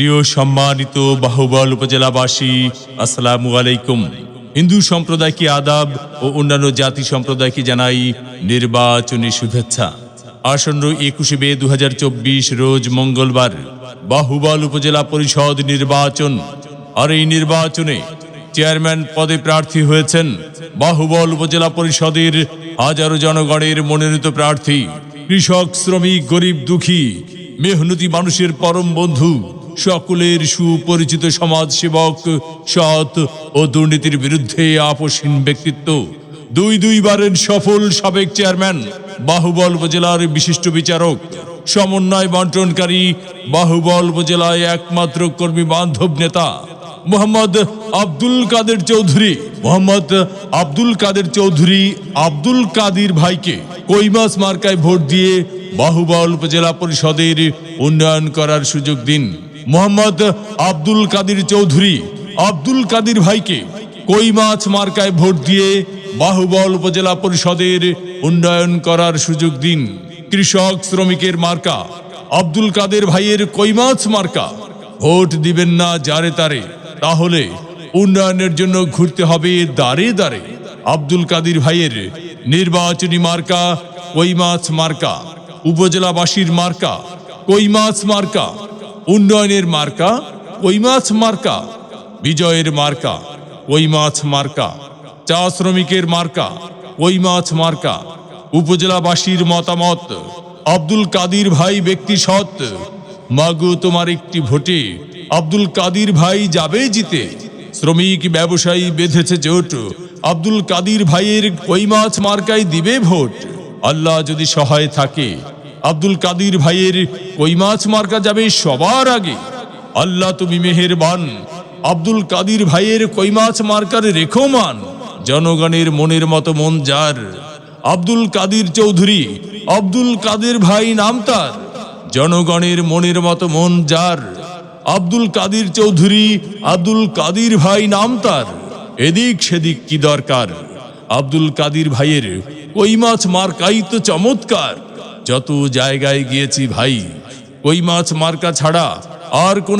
প্রিয় সম্মানিত বাহুবল উপজেলাবাসী, আসসালামু আলাইকুম। হিন্দু সম্প্রদায়কে আদাব ও অন্যান্য জাতি সম্প্রদায়কে জানাই নির্বাচনী শুভেচ্ছা। আসন্ন একুশে মে দু হাজার চব্বিশ, রোজ মঙ্গলবার বাহুবল উপজেলা পরিষদ নির্বাচন। আর এই নির্বাচনে চেয়ারম্যান পদে প্রার্থী হয়েছেন বাহুবল উপজেলা পরিষদের হাজারো জনগণের মনোনীত প্রার্থী। কৃষক, শ্রমিক, গরিব, দুঃখী, মেহনতি মানুষের পরম বন্ধু। সকলের সুপরিচিত সমাজসেবক, সৎ ও দুর্নীতির বিরুদ্ধে আপোষহীন ব্যক্তিত্ব। দুই দুইবারের সফল সাবেক চেয়ারম্যান, বাহুবল উপজেলার বিশিষ্ট বিচারক, সমন্বয় বন্টনকারী বাহুবল উপজেলায় একমাত্র কর্মী বান্ধব নেতা, মোহাম্মদ আব্দুল কাদের চৌধুরী। মোহাম্মদ আব্দুল কাদের চৌধুরী আব্দুল কাদির ভাইকে কৈমাস মার্কায় ভোট দিয়ে বাহুবল উপজেলা পরিষদের উন্নয়ন করার সুযোগ দিন। মোহাম্মদ আব্দুল কাদির চৌধুরী। আব্দুল কাদির ভাইকে কই মাছ মার্কায় ভোট দিয়ে বাহুবল উপজেলা পরিষদের উন্নয়ন করার সুযোগ দিন। কৃষক শ্রমিকের মার্কা। আব্দুল কাদের ভাইয়ের কই মাছ মার্কা। ভোট দিবেন না যারে তারে। তাহলে উন্নয়নের জন্য ঘুরতে হবে দাঁড়ে দাঁড়ে আব্দুল কাদির ভাইয়ের নির্বাচনী মার্কা কই মাছ মার্কা। উপজেলাবাসীর মার্কা কই মাছ মার্কা। উন্নয়নের মার্কা, ওই মাছ মার্কা, বিজয়ের মার্কা, ওই মাছ মার্কা, চা শ্রমিকের মার্কা, ওই মাছ মার্কা, উপজেলাবাসীর মতামত, আব্দুল কাদির ভাই ব্যক্তি সৎ, মাগো তোমার একটি ভোটে, আব্দুল কাদির ভাই যাবে জিতে, শ্রমিক ব্যবসায়ী বেঁধেছে জোট, আব্দুল কাদির ভাইয়ের ওই মাছ মার্কায় দিবে ভোট, আল্লাহ যদি সহায় থাকে আব্দুল কাদির ভাইয়ের কই মাছ মার্কা যাবে সবার আগে। আল্লাহ তুমি মেহেরবান। আব্দুল কাদির ভাইয়ের কই মাছ মার্কার রেখো মান। জনগণের মনের মতো মন যার। আব্দুল কাদির চৌধুরী, আব্দুল কাদের ভাই নাম তার। জনগণের মনের মতো মন যার। আব্দুল কাদির চৌধুরী, আব্দুল কাদির ভাই নাম তার। এদিক সেদিক কি দরকার? আব্দুল কাদির ভাইয়ের কই মাছ মার্কাই তো চমৎকার। যত জায়গায় গিয়েছি ভাই কই মাছ মার্কা ছাড়া আর কোনো